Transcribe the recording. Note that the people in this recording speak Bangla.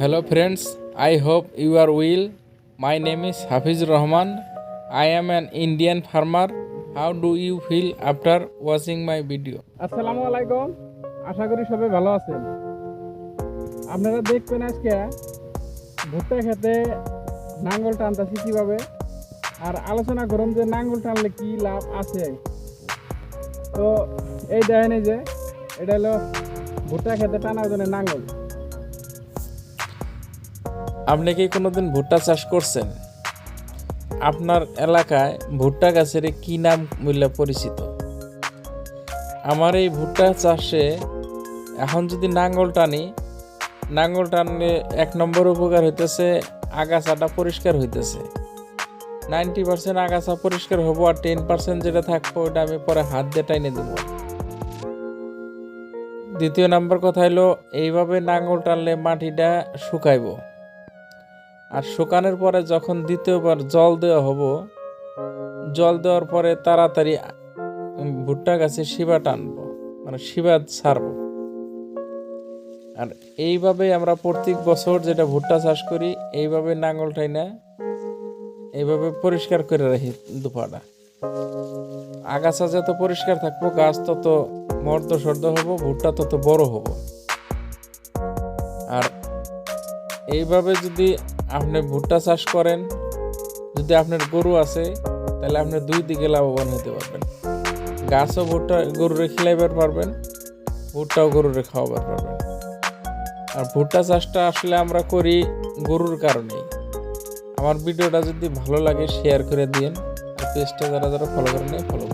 Hello friends, I hope you are well. My name is Hafiz Rahman. I am an Indian farmer. How do you feel after watching my video? আসসালামু আলাইকুম আশা করি সবাই ভালো আছেন আপনারা দেখবেন আজকে ভুট্টা খেতে নাঙ্গল টানতেছি কীভাবে আর আলোচনা করুন যে নাঙ্গল টানলে কি লাভ আছে তো এই দেখেন যে এটা হলো ভুট্টা খেতে টানার জন্য নাঙ্গল আপনি কি কোনোদিন ভুট্টা চাষ করছেন? আপনার এলাকায় ভুট্টা গাছের কি নাম মূল্য পরিচিত? আমার এই ভুট্টা চাষে এখন যদি নাঙ্গল টানি, নাঙ্গল টানলে এক নম্বর উপকার হইতেছে আগাছাটা পরিষ্কার হইতেছে। নাইনটি পার্সেন্ট আগাছা পরিষ্কার হব আর টেন পার্সেন্ট যেটা থাকব ওটা আমি পরে হাত দিয়ে টাইনে দেবো। দ্বিতীয় নাম্বার কথা হলো এইভাবে নাঙ্গল টানলে মাটিটা শুকাইবো। আর শুকানোর পরে যখন দ্বিতীয়বার জল দেওয়া হব, জল দেওয়ার পরে তাড়াতাড়ি ভুট্টা গাছে শিবা টানবো মানে শিবা ছাড়বো। আর এইভাবে আমরা প্রত্যেক বছর যেটা ভুট্টা চাষ করি, এইভাবে নাঙ্গলটাই না এইভাবে পরিষ্কার করে রাখি দুপাটা। আগাছা যত পরিষ্কার থাকব, গাছ তত মর্দ সর্দ হব, ভুট্টা তত বড় হব। আর এইভাবে যদি আপনি ভুট্টা চাষ করেন, যদি আপনার গরু আছে, তাহলে আপনি দুই দিকে লাভবান হতে পারবেন। গাছও ভুট্টা গরুরে খিলাইবার পারবেন, ভুট্টাও গরুরে খাওয়াবার পারবেন। আর ভুট্টা চাষটা আসলে আমরা করি গরুর কারণেই। আমার ভিডিওটা যদি ভালো লাগে শেয়ার করে দিন আর পেজটা যারা যারা ফলো করেন ফলো